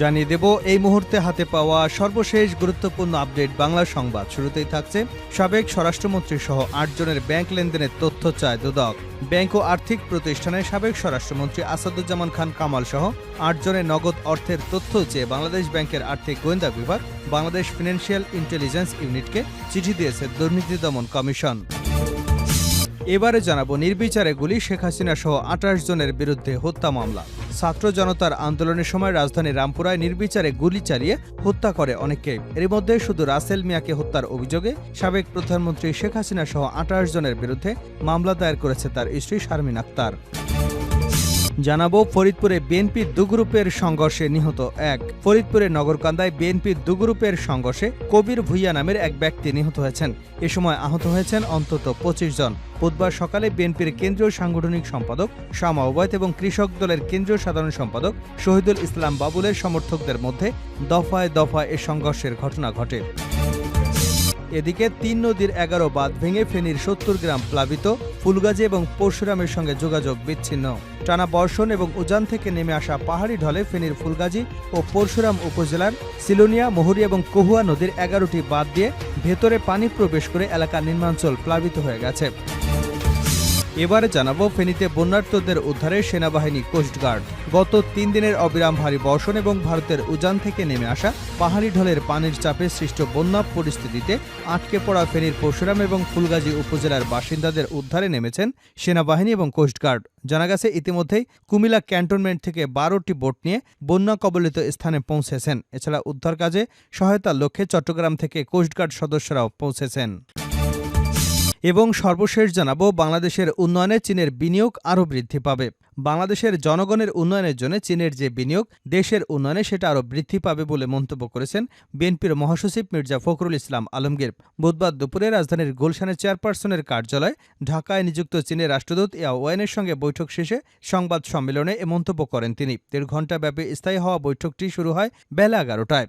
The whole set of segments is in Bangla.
জানিয়ে দেব, এই মুহূর্তে হাতে পাওয়া সর্বশেষ গুরুত্বপূর্ণ আপডেট বাংলা সংবাদ। শুরুতেই থাকছে সাবেক স্বরাষ্ট্রমন্ত্রী সহ আটজনের ব্যাংক লেনদেনের তথ্য চায় দুদক। ব্যাংক ও আর্থিক প্রতিষ্ঠানে সাবেক স্বরাষ্ট্রমন্ত্রী আসাদুজ্জামান খান কামাল সহ আটজনের নগদ অর্থের তথ্য চেয়ে বাংলাদেশ ব্যাংকের আর্থিক গোয়েন্দা বিভাগ, বাংলাদেশ ফিনান্সিয়াল ইন্টেলিজেন্স ইউনিটকে চিঠি দিয়েছে দুর্নীতি দমন কমিশন। এবারে জানাব, নির্বিচারে গুলি শেখ হাসিনা সহ আঠাশ জনের বিরুদ্ধে হত্যা মামলা। ছাত্র জনতার আন্দোলনের সময় রাজধানী রামপুরায় নির্বিচারে গুলি চালিয়ে হত্যা করে অনেককে। এর মধ্যে শুধু রাসেল মিয়াকে হত্যার অভিযোগে সাবেক প্রধানমন্ত্রী শেখ হাসিনা সহ আঠাশ জনের বিরুদ্ধে মামলা দায়ের করেছে তার স্ত্রী শারমিন আক্তার। জানাব, ফরিদপুরে বিএনপির দু গ্রুপের সংঘর্ষে নিহত এক। ফরিদপুরের নগরকান্দায় বিএনপির দু গ্রুপের সংঘর্ষে কবির ভুইয়া নামের এক ব্যক্তি নিহত হয়েছেন। এ সময় আহত হয়েছেন অন্তত পঁচিশ জন। বুধবার সকালে বিএনপির কেন্দ্রীয় সাংগঠনিক সম্পাদক শামা ওবায়দ এবং কৃষক দলের কেন্দ্রীয় সাধারণ সম্পাদক শহীদুল ইসলাম বাবুলের সমর্থকদের মধ্যে দফায় দফায় এ সংঘর্ষের ঘটনা ঘটে। এদিকে তিন নদীর এগারো বাঁধ ভেঙে ফেনীর সত্তর গ্রাম প্লাবিত, ফুলগাজী এবং পরশুরামের সঙ্গে যোগাযোগ বিচ্ছিন্ন। টানা বর্ষণ এবং উজান থেকে নেমে আসা পাহাড়ি ঢলে ফেনীর ফুলগাজী ও পরশুরাম উপজেলার সিলোনিয়া, মহুরি এবং কহুয়া নদীর এগারোটি বাঁধ দিয়ে ভেতরে পানি প্রবেশ করে এলাকার নির্মাঞ্চল প্লাবিত হয়ে গেছে। এবারে জানাব ফেনীতে বন্যার্থদের উদ্ধারে সেনাবাহিনী কোস্টগার্ড গত তিন দিনের অবিরাম ভারী বর্ষণ এবং ভারতের উজান থেকে নেমে আসা পাহাড়ি ঢলের পানির চাপে সৃষ্ট বন্যা পরিস্থিতিতে আটকে পড়া ফেনীর পরশুরাম এবং ফুলগাজী উপজেলার বাসিন্দাদের উদ্ধারে নেমেছেন সেনাবাহিনী এবং কোস্টগার্ড জানা গেছে, ইতিমধ্যেই কুমিল্লা ক্যান্টনমেন্ট থেকে বারোটি বোট নিয়ে বন্যা কবলিত স্থানে পৌঁছেছেন। এছাড়া উদ্ধার কাজে সহায়তার লক্ষ্যে চট্টগ্রাম থেকে কোস্টগার্ড সদস্যরাও পৌঁছেছেন। এবং সর্বশেষ জানাব, বাংলাদেশের উন্নয়নে চীনের বিনিয়োগ আরও বৃদ্ধি পাবে। বাংলাদেশের জনগণের উন্নয়নের জন্য চীনের যে বিনিয়োগ, দেশের উন্নয়নে সেটা আরও বৃদ্ধি পাবে বলে মন্তব্য করেছেন বিএনপির মহাসচিব মির্জা ফখরুল ইসলাম আলমগীর। বুধবার দুপুরে রাজধানীর গুলশানের চেয়ারপারসনের কার্যালয়, ঢাকায় নিযুক্ত চীনের রাষ্ট্রদূত ইয়া ওয়ানের সঙ্গে বৈঠক শেষে সংবাদ সম্মেলনে এ মন্তব্য করেন তিনি। দেড় ঘণ্টাব্যাপী স্থায়ী হওয়া বৈঠকটি শুরু হয় বেলা এগারোটায়।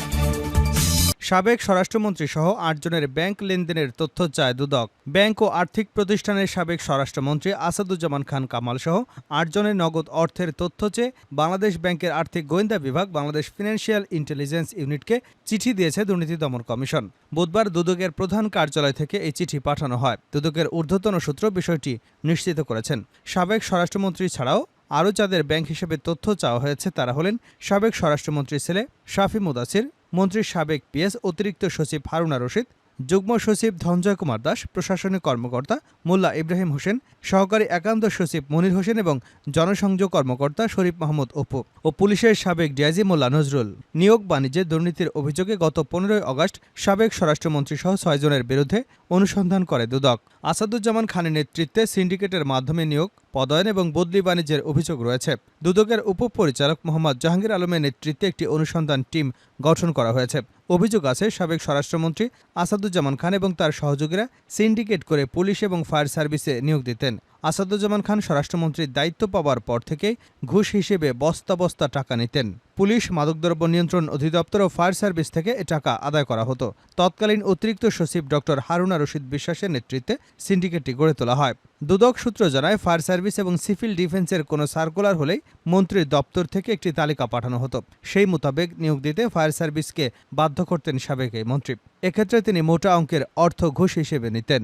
সাবেক স্বরাষ্ট্রমন্ত্রী সহ আটজনের ব্যাংক লেনদেনের তথ্য চায় দুদক। ব্যাংক ও আর্থিক প্রতিষ্ঠানের সাবেক স্বরাষ্ট্রমন্ত্রী আসাদুজ্জামান খান কামাল সহ আটজনের নগদ অর্থের তথ্য চেয়ে বাংলাদেশ ব্যাংকের আর্থিক গোয়েন্দা বিভাগ বাংলাদেশ ফিনান্সিয়াল ইন্টেলিজেন্স ইউনিটকে চিঠি দিয়েছে দুর্নীতি দমন কমিশন। বুধবার দুদকের প্রধান কার্যালয় থেকে এই চিঠি পাঠানো হয়। দুদকের ঊর্ধ্বতন সূত্র বিষয়টি নিশ্চিত করেছেন। সাবেক স্বরাষ্ট্রমন্ত্রী ছাড়াও আরও যাদের ব্যাংক হিসেবে তথ্য চাওয়া হয়েছে তারা হলেন সাবেক স্বরাষ্ট্রমন্ত্রীর ছেলে শাফি মুদাসির মন্ত্রীর সাবেক পিএস অতিরিক্ত সচিব হারুনা রশিদ, যুগ্ম সচিব ধনঞ্জয় কুমার দাস, প্রশাসনিক কর্মকর্তা মোল্লা ইব্রাহিম হোসেন, সহকারী একান্ত সচিব মনির হোসেন এবং জনসংযোগ কর্মকর্তা শরীফ মাহমুদ অপু ও পুলিশের সাবেক ডিআইজি মোল্লা নজরুল। নিয়োগ বাণিজ্যে দুর্নীতির অভিযোগে গত পনেরোই আগস্ট সাবেক স্বরাষ্ট্রমন্ত্রী সহ ছয়জনের বিরুদ্ধে অনুসন্ধান করে দুদক। আসাদুজ্জামান খানের নেতৃত্বে সিন্ডিকেটের মাধ্যমে নিয়োগ পদায়ন এবং বদলি বাণিজ্যের অভিযোগ রয়েছে। দুদকের উপপরিচালক মোহাম্মদ জাহাঙ্গীর আলমের নেতৃত্বে একটি অনুসন্ধান টিম গঠন করা হয়েছে। অভিযোগ আছে, সাবেক স্বরাষ্ট্রমন্ত্রী আসাদুজ্জামান খান এবং তার সহযোগীরা সিন্ডিকেট করে পুলিশ এবং ফায়ার সার্ভিসে নিয়োগ দিতেন। আসাদুজ্জামান খান স্বরাষ্ট্রমন্ত্রীর দায়িত্ব পাওয়ার পর থেকে ঘুষ হিসেবে বস্তা বস্তা টাকা নিতেন। পুলিশ, মাদকদ্রব্য নিয়ন্ত্রণ অধিদপ্তর ও ফায়ার সার্ভিস থেকে এ টাকা আদায় করা হতো। তৎকালীন অতিরিক্ত সচিব ডক্টর হারুনা রশিদ বিশ্বাসের নেতৃত্বে সিন্ডিকেটটি গড়ে তোলা হয়। দুদক সূত্র জানায়, ফায়ার সার্ভিস এবং সিভিল ডিফেন্সের কোনো সার্কুলার হলেই মন্ত্রীর দপ্তর থেকে একটি তালিকা পাঠানো হতো। সেই মোতাবেক নিয়োগ দিতে ফায়ার সার্ভিসকে বাধ্য করতেন সাবেক এই মন্ত্রী। এক্ষেত্রে তিনি মোটা অঙ্কের অর্থ ঘুষ হিসেবে নিতেন।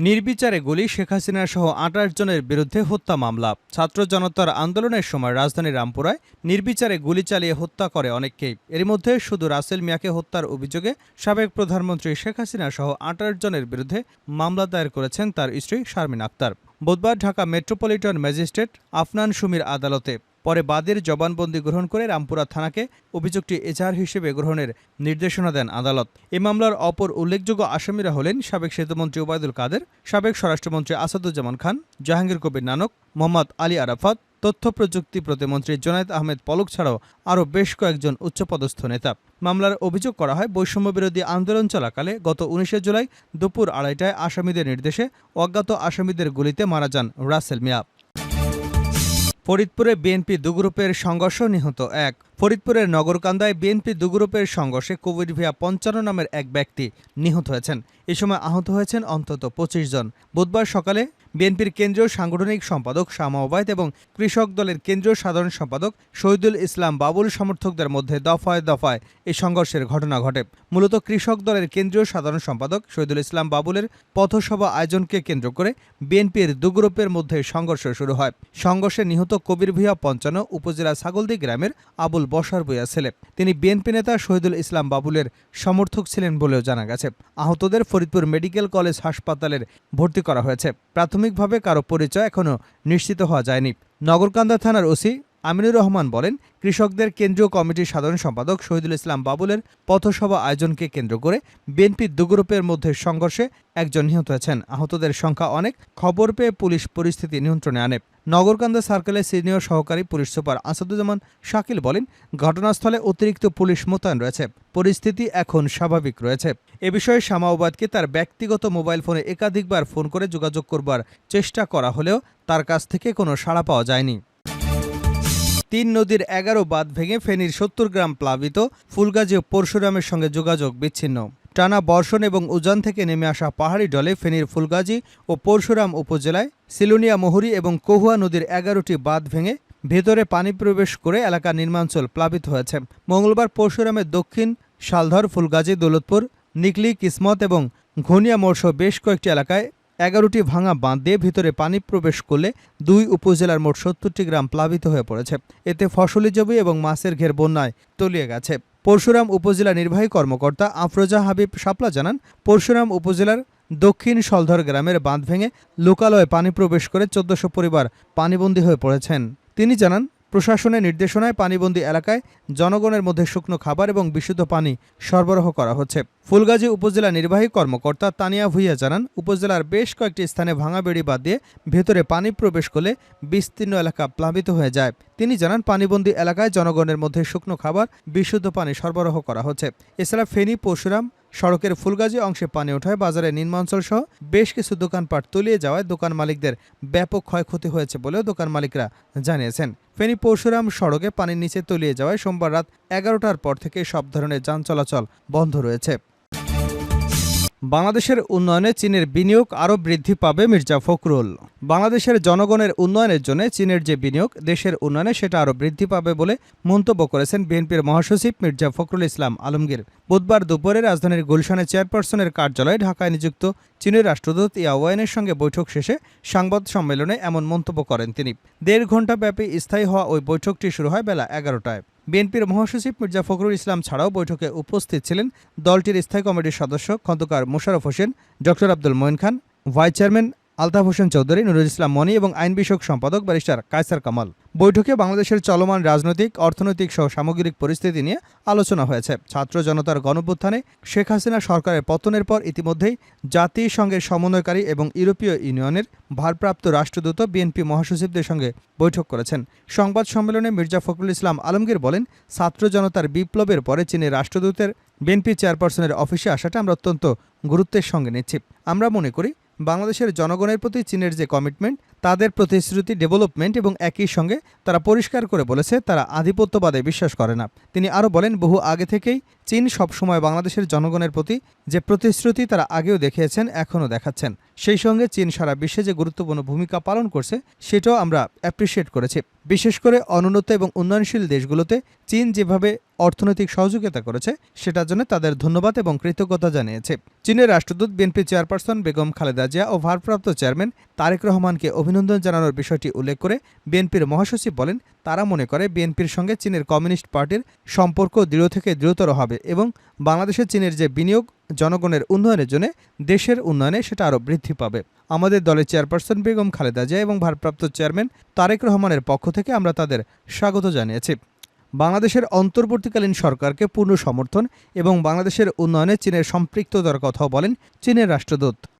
নির্বিচারে গুলি শেখ হাসিনা সহ আঠাশ জনের বিরুদ্ধে হত্যা মামলা। ছাত্র জনতার আন্দোলনের সময় রাজধানী রামপুরায় নির্বিচারে গুলি চালিয়ে হত্যা করে অনেককেই। এর মধ্যে শুধু রাসেল মিয়াকে হত্যার অভিযোগে সাবেক প্রধানমন্ত্রী শেখ হাসিনা সহ আঠাশ জনের বিরুদ্ধে মামলা দায়ের করেছেন তার স্ত্রী শারমিন আক্তার বুধবার ঢাকা মেট্রোপলিটন ম্যাজিস্ট্রেট আফনান সুমির আদালতে পরে বাদীর জবানবন্দি গ্রহণ করে রামপুরা থানাকে অভিযোগটি এজাহার হিসেবে গ্রহণের নির্দেশনা দেন আদালত। এ মামলার অপর উল্লেখযোগ্য আসামিরা হলেন সাবেক সেতুমন্ত্রী ওবায়দুল কাদের, সাবেক স্বরাষ্ট্রমন্ত্রী আসাদুজ্জামান খান, জাহাঙ্গীর কবির নানক, মোহাম্মদ আলী আরাফাত, তথ্য প্রযুক্তি প্রতিমন্ত্রী জোনায়েদ আহমেদ পলক ছাড়াও আরও বেশ কয়েকজন উচ্চপদস্থ নেতা। মামলার অভিযোগ করা হয় বৈষম্য বিরোধী আন্দোলন চলাকালে গত উনিশে জুলাই দুপুর আড়াইটায় আসামিদের নির্দেশে অজ্ঞাত আসামিদের গুলিতে মারা যান রাসেল মিয়া। ফরিদপুরে বিএনপি দুগ্রুপের সংঘর্ষ নিহত এক। ফরিদপুরের নগরকান্দায় বিএনপি দুগ্রুপের সংঘর্ষে কোভিড ভিয়া পঞ্চান্ন নামের এক ব্যক্তি নিহত হয়েছেন। এ সময় আহত হয়েছেন অন্তত পঁচিশ জন। বুধবার সকালে বিএনপির কেন্দ্রীয় সাংগঠনিক সম্পাদক শামা ওবায়দ এবং কৃষক দলের কেন্দ্রীয় সাধারণ সম্পাদক শহীদুল ইসলাম বাবুল সমর্থকদের মধ্যে দফায় দফায় এই সংঘর্ষের ঘটনা ঘটে। মূলত কৃষক দলের কেন্দ্রীয় সাধারণ সম্পাদক শহীদুল ইসলাম বাবুলের পথসভা আয়োজনকে কেন্দ্র করে বিএনপির দুগ্রুপের মধ্যে সংঘর্ষ শুরু হয়। সংঘর্ষে নিহত কবির ভূঁইয়া পঞ্চান্ন, উপজেলা ছাগলদি গ্রামের আবুল বসার বইয়া ছেলে। তিনি বিএনপি নেতা শহীদুল ইসলাম বাবুলের সমর্থক ছিলেন বলেও জানা গেছে। আহতদের ফরিদপুর মেডিকেল কলেজ হাসপাতালের ভর্তি করা হয়েছে। প্রাথমিকভাবে কারও পরিচয় এখনও নিশ্চিত হওয়া যায়নি। নগরকান্দা থানার ওসি আমিনুর রহমান বলেন, কৃষকদের কেন্দ্রীয় কমিটির সাধারণ সম্পাদক শহীদুল ইসলাম বাবুলের পথসভা আয়োজনকে কেন্দ্র করে বিএনপি দুগ্রুপের মধ্যে সংঘর্ষে একজন নিহত হয়েছেন। আহতদের সংখ্যা অনেক। খবর পেয়ে পুলিশ পরিস্থিতি নিয়ন্ত্রণে আনে। নগরকান্দা সার্কেলের সিনিয়র সহকারী পুলিশ সুপার আসাদুজ্জামান শাকিল বলেন, ঘটনাস্থলে অতিরিক্ত পুলিশ মোতায়েন রয়েছে। পরিস্থিতি এখন স্বাভাবিক রয়েছে। এ বিষয়ে শামাওবাদকে তার ব্যক্তিগত মোবাইল ফোনে একাধিকবার ফোন করে যোগাযোগ করবার চেষ্টা করা হলেও তার কাছ থেকে কোনো সাড়া পাওয়া যায়নি। তিন নদীর এগারো বাঁধ ভেঙে ফেনীর সত্তর গ্রাম প্লাবিত, ফুলগাজী ও পরশুরামের সঙ্গে যোগাযোগ বিচ্ছিন্ন। টানা বর্ষণ এবং উজান থেকে নেমে আসা পাহাড়ি ডলে ফেনীর ফুলগাজী ও পরশুরাম উপজেলায় সিলুনিয়া মহুরী এবং কহুয়া নদীর এগারোটি বাঁধ ভেঙে ভেতরে পানি প্রবেশ করে এলাকার নির্মাঞ্চল প্লাবিত হয়েছে। মঙ্গলবার পরশুরামের দক্ষিণ শালধর, ফুলগাজী, দৌলতপুর, নিকলি, কিসমত এবং ঘনিয়া মোড়সহ বেশ কয়েকটি এলাকায় এগারোটি ভাঙা বাঁধ দিয়ে ভিতরে পানি প্রবেশ করলে দুই উপজেলার মোট সত্তরটি গ্রাম প্লাবিত হয়ে পড়েছে। এতে ফসলি জমি এবং মাছের ঘের বন্যায় তলিয়ে গেছে। পরশুরাম উপজেলা নির্বাহী কর্মকর্তা আফরোজা হাবিব শাপলা জানান, পরশুরাম উপজেলার দক্ষিণ সলধর গ্রামের বাঁধ ভেঙে লোকালয়ে পানি প্রবেশ করে চোদ্দশো পরিবার পানিবন্দী হয়ে পড়েছেন। তিনি জানান প্রশাসনের নির্দেশনায় পানিবন্দী এলাকায় জনগণের মধ্যে শুকনো খাবার এবং বিশুদ্ধ পানি সরবরাহ করা হচ্ছে। ফুলগাজী উপজেলা নির্বাহী কর্মকর্তা তানিয়া ভুইয়া জানান, উপজেলার বেশ কয়েকটি স্থানে ভাঙা বেড়ি বাদ দিয়ে ভেতরে পানি প্রবেশ করলে বিস্তীর্ণ এলাকা প্লাবিত হয়ে যায়। তিনি জানান, পানিবন্দী এলাকায় জনগণের মধ্যে শুকনো খাবার, বিশুদ্ধ পানি সরবরাহ করা হচ্ছে। এছাড়া ফেনী, পরশুরাম সড়কের ফুলগাজী অংশে পানি ওঠায় বাজারের নিম্নাঞ্চল সহ বেশ কিছু দোকানপাট তলিয়ে যাওয়ায় দোকান মালিকদের ব্যাপক ক্ষয়ক্ষতি হয়েছে বলেও দোকান মালিকরা জানিয়েছেন। ফেনী পরশুরাম সড়কে পানির নিচে তলিয়ে যাওয়ায় সোমবার রাত এগারোটার পর থেকে সব ধরনের যান চলাচল বন্ধ রয়েছে। বাংলাদেশের উন্নয়নে চীনের বিনিয়োগ আরও বৃদ্ধি পাবে মির্জা ফখরুল। বাংলাদেশের জনগণের উন্নয়নের জন্য চীনের যে বিনিয়োগ, দেশের উন্নয়নে সেটা আরও বৃদ্ধি পাবে বলে মন্তব্য করেছেন বিএনপির মহাসচিব মির্জা ফখরুল ইসলাম আলমগীর। বুধবার দুপুরে রাজধানীর গুলশানে চেয়ারপারসনের কার্যালয়ে ঢাকায় নিযুক্ত চীনের রাষ্ট্রদূত ইয়াওয়াইনের সঙ্গে বৈঠক শেষে সংবাদ সম্মেলনে এমন মন্তব্য করেন তিনি। দেড় ঘণ্টাব্যাপী স্থায়ী হওয়া ওই বৈঠকটি শুরু হয় বেলা এগারোটায়। বিএনপির মহাসচিব মির্জা ফখরুল ইসলাম ছাড়াও বৈঠকে উপস্থিত ছিলেন দলটির স্থায়ী কমিটির সদস্য Khandakar Mosharraf Hossain, doctor Abdul Moyeen Khan, vice chairman Altaf Hossain Chowdhury, Nurul Islam Moni এবং আইন বিষয়ক সম্পাদক ব্যারিস্টার কায়সার কামাল। বৈঠকে বাংলাদেশের চলমান রাজনৈতিক, অর্থনৈতিক সহ সামগ্রিক পরিস্থিতি নিয়ে আলোচনা হয়েছে। ছাত্র জনতার গণভ্যুত্থানে শেখ হাসিনা সরকারের পতনের পর ইতিমধ্যেই জাতিসংঘের সমন্বয়কারী এবং ইউরোপীয় ইউনিয়নের ভারপ্রাপ্ত রাষ্ট্রদূত বিএনপি মহাসচিবদের সঙ্গে বৈঠক করেছেন। সংবাদ সম্মেলনে মির্জা ফখরুল ইসলাম আলমগীর বলেন, ছাত্র জনতার বিপ্লবের পরে চীনের রাষ্ট্রদূতের বিএনপি চেয়ারপারসনের অফিসে আসাটা আমরা অত্যন্ত গুরুত্বের সঙ্গে নিচ্ছি। আমরা মনে করি বাংলাদেশের জনগণের প্রতি চীনের যে কমিটমেন্ট তাদের প্রতিশ্রুতি ডেভেলপমেন্ট এবং একই সঙ্গে তারা পরিষ্কার করে বলেছে তারা আধিপত্যবাদে বিশ্বাস করে না। তিনি আরও বলেন, বহু আগে থেকেই চীন সবসময় বাংলাদেশের জনগণের প্রতি যে প্রতিশ্রুতি তারা আগেও দেখিয়েছেন, এখনও দেখাচ্ছেন। সেই সঙ্গে চীন সারা বিশ্বে যে গুরুত্বপূর্ণ ভূমিকা পালন করছে, সেটাও আমরা অ্যাপ্রিসিয়েট করেছি। বিশেষ করে অনুন্নত এবং উন্নয়নশীল দেশগুলোতে চীন যেভাবে অর্থনৈতিক সহযোগিতা করেছে, সেটার জন্য তাদের ধন্যবাদ এবং কৃতজ্ঞতা জানিয়েছে। চীনের রাষ্ট্রদূত, বিএনপি চেয়ারপারসন বেগম খালেদা জিয়া ও ভারপ্রাপ্ত চেয়ারম্যান তারেক রহমানকে অভিনন্দন জানানোর বিষয়টি উল্লেখ করে বিএনপির মহাসচিব বলেন, তারা মনে করে বিএনপির সঙ্গে চীনের কমিউনিস্ট পার্টির সম্পর্ক দৃঢ় থেকে দৃঢ়তর হবে এবং বাংলাদেশে চীনের যে বিনিয়োগ জনগণের উন্নয়নের জন্য দেশের উন্নয়নে সেটা আরও বৃদ্ধি পাবে। আমাদের দলের চেয়ারপারসন বেগম খালেদা জিয়া এবং ভারপ্রাপ্ত চেয়ারম্যান তারেক রহমানের পক্ষ থেকে আমরা তাদের স্বাগত জানিয়েছি। বাংলাদেশের অন্তর্বর্তীকালীন সরকারকে পূর্ণ সমর্থন এবং বাংলাদেশের উন্নয়নে চীনের সম্পৃক্ততার কথাও বলেন চীনের রাষ্ট্রদূত।